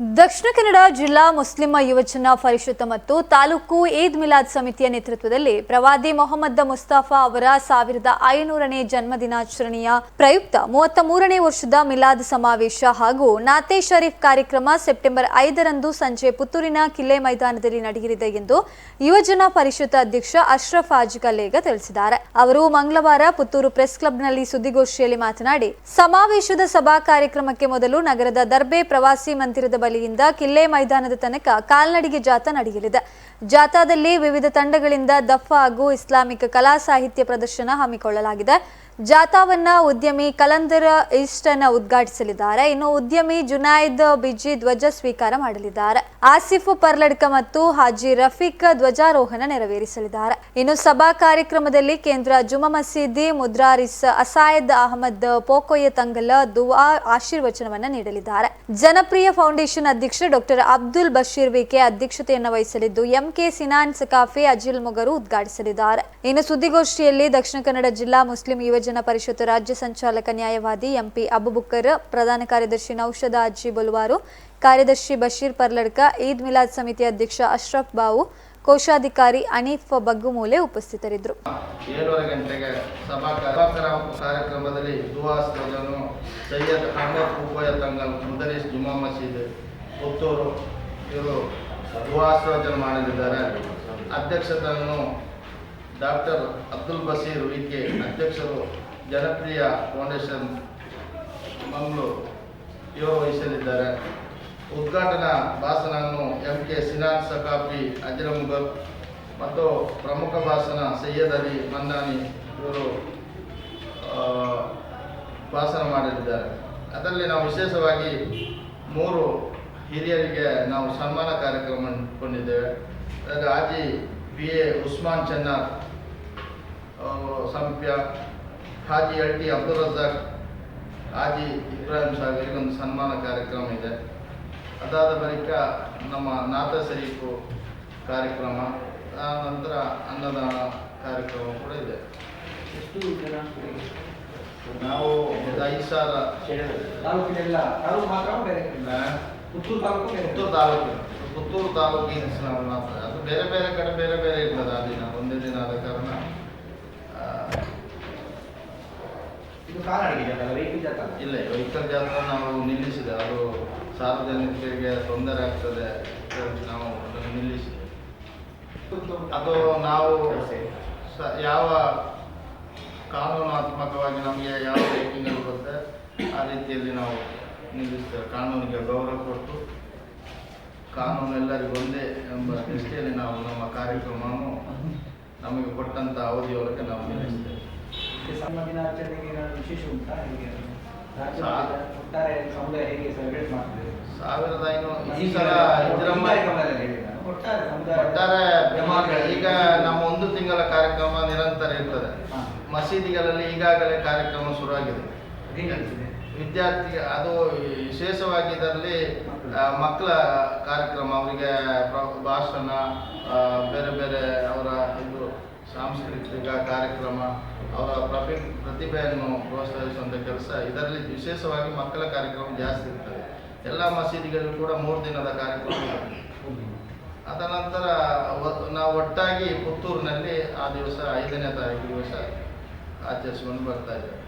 ದಕ್ಷಿಣ ಕನ್ನಡ ಜಿಲ್ಲಾ ಮುಸ್ಲಿಂ ಯುವಜನ ಪರಿಷತ್ ಮತ್ತು ತಾಲೂಕು ಈದ್ ಮಿಲಾದ್ ಸಮಿತಿಯ ನೇತೃತ್ವದಲ್ಲಿ ಪ್ರವಾದಿ ಮೊಹಮ್ಮದ್ ಮುಸ್ತಾಫಾ ಅವರ ಸಾವಿರದ ಐನೂರನೇ ಜನ್ಮದಿನಾಚರಣೆಯ ಪ್ರಯುಕ್ತ ಮೂವತ್ತ ಮೂರನೇ ವರ್ಷದ ಮಿಲಾದ್ ಸಮಾವೇಶ ಹಾಗೂ ನಾತೆ ಶರೀಫ್ ಕಾರ್ಯಕ್ರಮ ಸೆಪ್ಟೆಂಬರ್ ಐದರಂದು ಸಂಜೆ ಪುತ್ತೂರಿನ ಕಿಲ್ಲೆ ಮೈದಾನದಲ್ಲಿ ನಡೆಯಲಿದೆ ಎಂದು ಯುವಜನ ಪರಿಷತ್ ಅಧ್ಯಕ್ಷ ಅಶ್ರಫ್ ಅಜ್ಗಲೇಗ ತಿಳಿಸಿದ್ದಾರೆ. ಅವರು ಮಂಗಳವಾರ ಪುತ್ತೂರು ಪ್ರೆಸ್ ಕ್ಲಬ್ನಲ್ಲಿ ಸುದ್ದಿಗೋಷ್ಠಿಯಲ್ಲಿ ಮಾತನಾಡಿ, ಸಮಾವೇಶದ ಸಭಾ ಕಾರ್ಯಕ್ರಮಕ್ಕೆ ಮೊದಲು ನಗರದ ದರ್ಬೆ ಪ್ರವಾಸಿ ಮಂದಿರದ ಬಳಿಯಿಂದ ಕಿಲ್ಲೆ ಮೈದಾನದ ತನಕ ಕಾಲ್ನಡಿಗೆ ಜಾಥಾ ನಡೆಯಲಿದೆ. ಜಾಥಾದಲ್ಲಿ ವಿವಿಧ ತಂಡಗಳಿಂದ ದಫ್ಫ ಹಾಗೂ ಇಸ್ಲಾಮಿಕ್ ಕಲಾ ಸಾಹಿತ್ಯ ಪ್ರದರ್ಶನ ಹಮ್ಮಿಕೊಳ್ಳಲಾಗಿದೆ. ಜಾಥಾವನ್ನ ಉದ್ಯಮಿ ಕಲಂದರ ಈಸ್ಟನ್ನ ಉದ್ಘಾಟಿಸಲಿದ್ದಾರೆ. ಇನ್ನು ಉದ್ಯಮಿ ಜುನಾಯ್ದ್ ಬಿಜಿ ಧ್ವಜ ಸ್ವೀಕಾರ ಮಾಡಲಿದ್ದಾರೆ. ಆಸಿಫ್ ಪರ್ಲಡ್ಕ ಮತ್ತು ಹಾಜಿ ರಫೀಕ್ ಧ್ವಜಾರೋಹಣ ನೆರವೇರಿಸಲಿದ್ದಾರೆ. ಇನ್ನು ಸಭಾ ಕಾರ್ಯಕ್ರಮದಲ್ಲಿ ಕೇಂದ್ರ ಜುಮಾ ಮಸೀದಿ ಮುದ್ರಾರಿಸ್ ಅಸಾಯದ್ ಅಹಮದ್ ಪೋಕೋಯ ತಂಗಲ ದುವಾ ಆಶೀರ್ವಚನವನ್ನ ನೀಡಲಿದ್ದಾರೆ. ಜನಪ್ರಿಯ ಫೌಂಡೇಶನ್ ಅಧ್ಯಕ್ಷ ಡಾಕ್ಟರ್ ಅಬ್ದುಲ್ ಬಶೀರ್ ವಿಕೆ ಅಧ್ಯಕ್ಷತೆಯನ್ನು ವಹಿಸಲಿದ್ದು, ಎಂಕೆ ಸಿನಾನ್ಸ್ ಕಾಫಿ ಅಜಿಲ್ ಮೊಗರು ಉದ್ಘಾಟಿಸಲಿದ್ದಾರೆ. ಇನ್ನು ಸುದ್ದಿಗೋಷ್ಠಿಯಲ್ಲಿ ದಕ್ಷಿಣ ಕನ್ನಡ ಜಿಲ್ಲಾ ಮುಸ್ಲಿಂ ಯುವಜನ ಪರಿಷತ್ ರಾಜ್ಯ ಸಂಚಾಲಕ ನ್ಯಾಯವಾದಿ ಎಂಪಿ ಅಬುಬುಕ್ಕರ್ ಪ್ರಧಾನ ಕಾರ್ಯದರ್ಶಿ ನೌಷದ ಅಜ್ಜಿ ಬಲುವಾರು, ಕಾರ್ಯದರ್ಶಿ ಬಶೀರ್ ಪರ್ಲಡ್ಕ, ಈದ್ ಮಿಲಾದ್ ಸಮಿತಿ ಅಧ್ಯಕ್ಷ ಅಶ್ರಫ್ ಬಾವು, ಕೋಶಾಧಿಕಾರಿ ಅನೀಫ್ ಬಗ್ಗುಮೂಲೆ ಉಪಸ್ಥಿತರಿದ್ದರು. ಗಂಟೆಗೆ ಸಭಾ ಕಾರ್ಯಕ್ರಮದಲ್ಲಿ ತಂಗಲ್ ಜುಮಾ ಮಸೀದ್ ಅಧ್ಯಕ್ಷತೆಯನ್ನು ಡಾಕ್ಟರ್ ಅಬ್ದುಲ್ ಬಸೀರ್ ವಿಕೆ ಅಧ್ಯಕ್ಷರು ಜನಪ್ರಿಯ ಫೌಂಡೇಶನ್ ಮಂಗಳೂರು ಇವರು ವಹಿಸಲಿದ್ದಾರೆ ಉದ್ಘಾಟನಾ ಭಾಷಣವನ್ನು ಎಂ ಕೆ ಸಿನಾನ್ ಸಕಾಫಿ ಅಜ್ರಮುಗಲ್ ಮತ್ತು ಪ್ರಮುಖ ಭಾಷಣ ಸೈಯದ್ ಅಲಿ ಮನ್ನಾನಿ ಇವರು ಭಾಷಣ ಮಾಡಲಿದ್ದಾರೆ ಅದರಲ್ಲಿ ನಾವು ವಿಶೇಷವಾಗಿ ಮೂರು ಹಿರಿಯರಿಗೆ ನಾವು ಸನ್ಮಾನ ಕಾರ್ಯಕ್ರಮ ಕೊಂಡಿದ್ದೇವೆ ಅದರಲ್ಲಿ Haji B A Usman Channar Sampya Haji L T Abdul Razak Haji Ibrahim Saheb ಇವರಿಗೊಂದು ಸನ್ಮಾನ ಕಾರ್ಯಕ್ರಮ ಇದೆ. ಅದಾದ ಬಳಿಕ ನಮ್ಮ ನಾಥ ಶರೀಫು ಕಾರ್ಯಕ್ರಮ ಆ ನಂತರ ಅನ್ನದಾನ ಕಾರ್ಯಕ್ರಮ ಕೂಡ ಇದೆ. ಎಷ್ಟು ಜನ ನಾವು ಒಂದು ಐದು ಸಾವಿರ ತಾಲೂಕಿನೆಲ್ಲ ತಾಲೂಕು ಮಾತ್ರ ಬೇರೆ ಇಲ್ಲ, ಪುತ್ತೂರು ತಾಲೂಕು ಪುತ್ತೂರು ತಾಲೂಕು. ಪುತ್ತೂರು ತಾಲೂಕಿನ ನಾವು ಮಾತ್ರ ಅದು ಬೇರೆ ಬೇರೆ ಕಡೆ ಬೇರೆ ಬೇರೆ ಇರ್ತದೆ ಆ ದಿನ. ಒಂದೇ ದಿನ ಆದ ಕಾರಣ ಇದು ಇಲ್ಲ ವೆಹಿಕಲ್ ಜಾತ್ರೆ ನಾವು ನಿಲ್ಲಿಸಿದೆ. ಅದು ಸಾರ್ವಜನಿಕರಿಗೆ ತೊಂದರೆ ಆಗ್ತದೆ ನಾವು ಅದನ್ನು ನಿಲ್ಲಿಸಿದೆ. ಅದು ನಾವು ಯಾವ ಕಾನೂನಾತ್ಮಕವಾಗಿ ನಮಗೆ ಯಾವ ರೇಟಿಂಗ್ ಬರುತ್ತೆ ಆ ರೀತಿಯಲ್ಲಿ ನಾವು ನಿಲ್ಲಿಸ್ತೇವೆ ಕಾನೂನಿಗೆ ಗೌರವ ಕೊಟ್ಟು ಕಾನೂನು ಎಲ್ಲರಿಗೂ ಒಂದೇ ಎಂಬ ದೃಷ್ಟಿಯಲ್ಲಿ ನಾವು ನಮ್ಮ ಕಾರ್ಯಕ್ರಮವನ್ನು ನಮಗೆ ಕೊಟ್ಟಂಥ ಅವಧಿಯೊಳಗೆ ನಾವು ನಿಲ್ಲಿಸ್ತೇವೆ. ಸಣ್ಣ ದಿನಾಚರಣೆಗೆ ವಿಶೇಷ ಉಂಟಾ? ಹೇಗೆ ಒಟ್ಟಾರೆ ಸಮುದಾಯ ಹೇಗೆ ಸೆಲೆಬ್ರೇಟ್ ಮಾಡ್ತದೆ? ಸಾವಿರದ ಐನೂರು ಈ ಸಲ ಒಟ್ಟಾರೆ ಈಗ ನಮ್ಮ ಒಂದು ತಿಂಗಳ ಕಾರ್ಯಕ್ರಮ ನಿರಂತರ ಇರ್ತದೆ. ಮಸೀದಿಗಳಲ್ಲಿ ಈಗಾಗಲೇ ಕಾರ್ಯಕ್ರಮ ಶುರುವಾಗಿದೆ. ವಿದ್ಯಾರ್ಥಿ, ಅದು ವಿಶೇಷವಾಗಿ ಇದರಲ್ಲಿ ಮಕ್ಕಳ ಕಾರ್ಯಕ್ರಮ, ಅವರಿಗೆ ಭಾಷಣ ಬೇರೆ ಬೇರೆ ಅವರ ಇದು ಸಾಂಸ್ಕೃತಿಕ ಕಾರ್ಯಕ್ರಮ, ಅವರ ಪ್ರತಿ, ಪ್ರತಿಭೆಯನ್ನು ಪ್ರೋತ್ಸಾಹಿಸುವಂಥ ಕೆಲಸ. ಇದರಲ್ಲಿ ವಿಶೇಷವಾಗಿ ಮಕ್ಕಳ ಕಾರ್ಯಕ್ರಮ ಜಾಸ್ತಿ ಇರ್ತದೆ. ಎಲ್ಲ ಮಸೀದಿಗಳು ಕೂಡ ಮೂರು ದಿನದ ಕಾರ್ಯಕ್ರಮ. ಅದ ನಂತರ ನಾವು ಒಟ್ಟಾಗಿ ಪುತ್ತೂರಿನಲ್ಲಿ ಆ ದಿವಸ ಐದನೇ ತಾರೀಕು ದಿವಸ ಆಚರಿಸಿಕೊಂಡು ಬರ್ತಾ ಇದ್ದೇವೆ